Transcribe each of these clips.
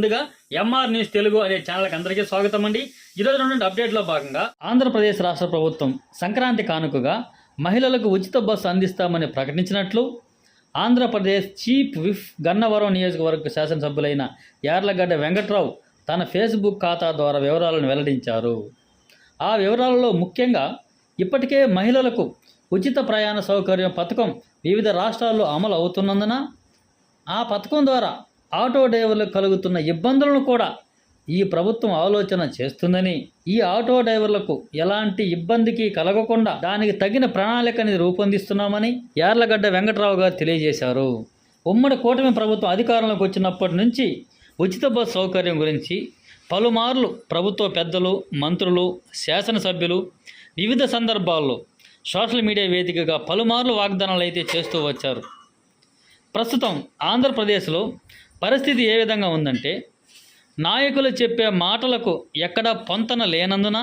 ముందుగా MR news Telugu అనే ఛానల్కి అందరికీ స్వాగతం అండి. ఈరోజు నుండి అప్డేట్లో భాగంగా ఆంధ్రప్రదేశ్ రాష్ట్ర ప్రభుత్వం సంక్రాంతి కానుకగా మహిళలకు ఉచిత బస్సు అందిస్తామని ప్రకటించినట్లు ఆంధ్రప్రదేశ్ చీఫ్ విఫ్ గన్నవరం నియోజకవర్గ శాసనసభ్యులైన యార్లగడ్డ వెంకట్రావు తన ఫేస్బుక్ ఖాతా ద్వారా వివరాలను వెల్లడించారు. ఆ వివరాలలో ముఖ్యంగా ఇప్పటికే మహిళలకు ఉచిత ప్రయాణ సౌకర్యం పథకం వివిధ రాష్ట్రాల్లో అమలు అవుతున్నందున ఆ పథకం ద్వారా ఆటో డ్రైవర్లకు కలుగుతున్న ఇబ్బందులను కూడా ఈ ప్రభుత్వం ఆలోచన చేస్తుందని ఈ ఆటో డ్రైవర్లకు ఎలాంటి ఇబ్బందికి కలగకుండా దానికి తగిన ప్రణాళికని రూపొందిస్తున్నామని యార్లగడ్డ వెంకట్రావు గారు తెలియజేశారు. ఉమ్మడి కూటమి ప్రభుత్వం అధికారంలోకి వచ్చినప్పటి నుంచి ఉచిత బస్సు సౌకర్యం గురించి పలుమార్లు ప్రభుత్వ పెద్దలు మంత్రులు శాసనసభ్యులు వివిధ సందర్భాల్లో సోషల్ మీడియా వేదికగా పలుమార్లు వాగ్దానాలు అయితే చేస్తూ వచ్చారు. ప్రస్తుతం ఆంధ్రప్రదేశ్లో పరిస్థితి ఏ విధంగా ఉందంటే నాయకులు చెప్పే మాటలకు ఎక్కడ పొంతన లేనందున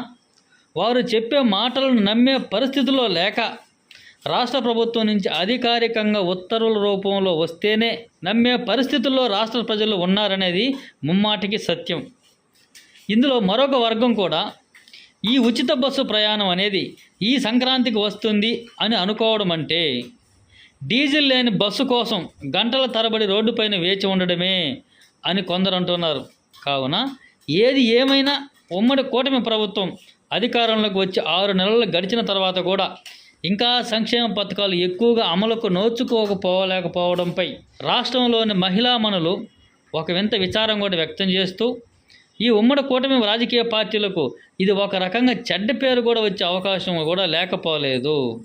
వారు చెప్పే మాటలను నమ్మే పరిస్థితుల్లో లేక రాష్ట్ర ప్రభుత్వం నుంచి అధికారికంగా ఉత్తర్వుల రూపంలో వస్తేనే నమ్మే పరిస్థితుల్లో రాష్ట్ర ప్రజలు ఉన్నారనేది ముమ్మాటికి సత్యం. ఇందులో మరొక వర్గం కూడా ఈ ఉచిత బస్సు ప్రయాణం అనేది ఈ సంక్రాంతికి వస్తుంది అని అనుకోవడం అంటే డీజిల్ లేని బస్సు కోసం గంటల తరబడి రోడ్డుపైన వేచి ఉండడమే అని కొందరు అంటున్నారు. కావున ఏది ఏమైనా ఉమ్మడి కూటమి ప్రభుత్వం అధికారంలోకి వచ్చి ఆరు నెలలు గడిచిన తర్వాత కూడా ఇంకా సంక్షేమ పథకాలు ఎక్కువగా అమలుకు నోచుకోకపోలేకపోవడంపై రాష్ట్రంలోని మహిళామణులు ఒక వింత విచారం కూడా వ్యక్తం చేస్తూ ఈ ఉమ్మడి కూటమి రాజకీయ పార్టీలకు ఇది ఒక రకంగా చెడ్డ పేరు కూడా వచ్చే అవకాశం కూడా లేకపోలేదు.